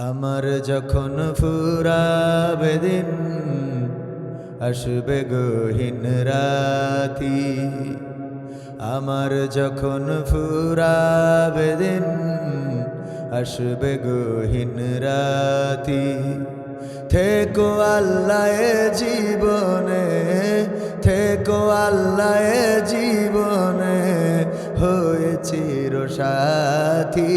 আমার যখন ফুরাবে দিন, আসবে গহীন রাতি। আমার যখন ফুরাবে দিন, আসবে গহীন রাতি। থেকো আল্লাহ জীবনে, থেকো আল্লাহ জীবনে হয়ে চির সাথী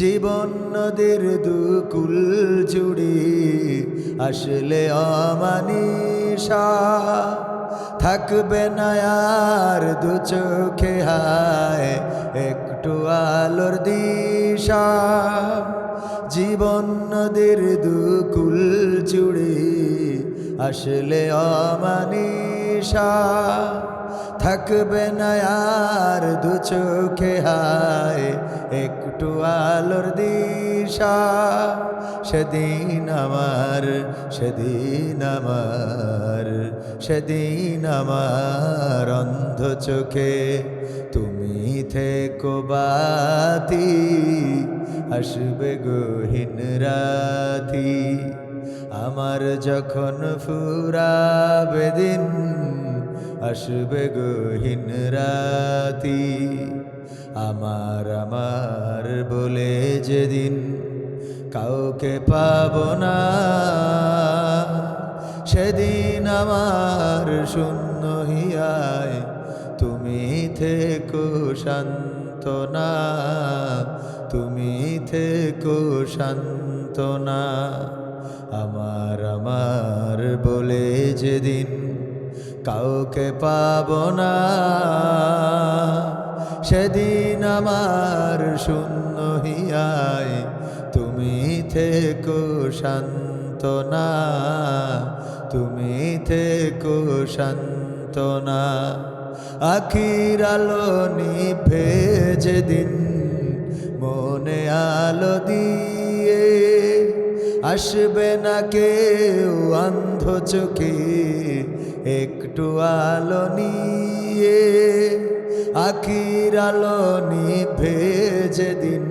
জীবন নদীর দুকুল জুড়ি আসলে অমানিসা। থাকবে না আর দু চোখে হায়, একটু আলোর দিশা। জীবন নদীর দুকুল জুড়ে আসলে অমানিসা। থাকবে না আর দু চোখে হায়, একটু আলোর দিশা। সেদিন আমার সেদিন আমার সেদিন আমার অন্ধ চোখে তুমি থেকো বাতি, আসবে গহীন রাতি। আমার যখন ফুরাবে দিন আসবে গহীন রাতি। আমার আমার বলে যেদিন কাউকে পাব না, সেদিন আমার শূন্য হিয়ায় তুমি থেকো শান্তনা তুমি থেকো শান্তনা আমার আমার বলে যেদিন কাউকে পাব না। সেদিন আমার শূন্য হিয়ায় তুমি থেকো শান্তনা তুমি থেকো শান্তনা আখির আলো নিভে যেদিন, মনে আলো দিয়ে আসবে না কেউ অন্ধ চোখে, একটু আলো নিয়ে, আখির আলো নিভে যেদিন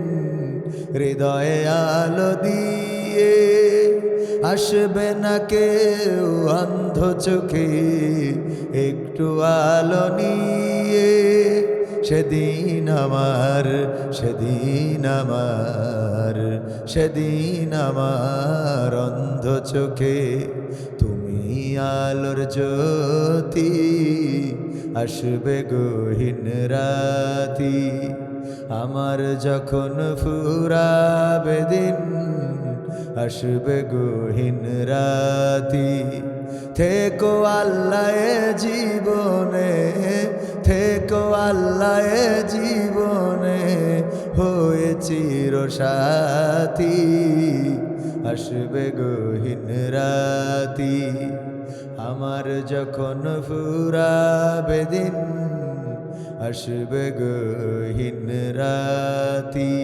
হৃদয়ে আলো দিয়ে, আসবে না কেউ অন্ধ চোখে, একটু আলো নিয়ে সেদিন আমার সেদিন আমার সেদিন আমার অন্ধ চোখে তুমি আলোর জ্যোতি আসবে গহীন রাতি। আমার যখন ফুরাবে দিন আসবে গহীন রাতি। থেকো আল্লাহ জীবনে আল্লাহ জীবনে হয়ে চির সাথী আসবে গহীন রাতি। আমার যখন ফুরাবে দিন, আসবে গহীন রাতি।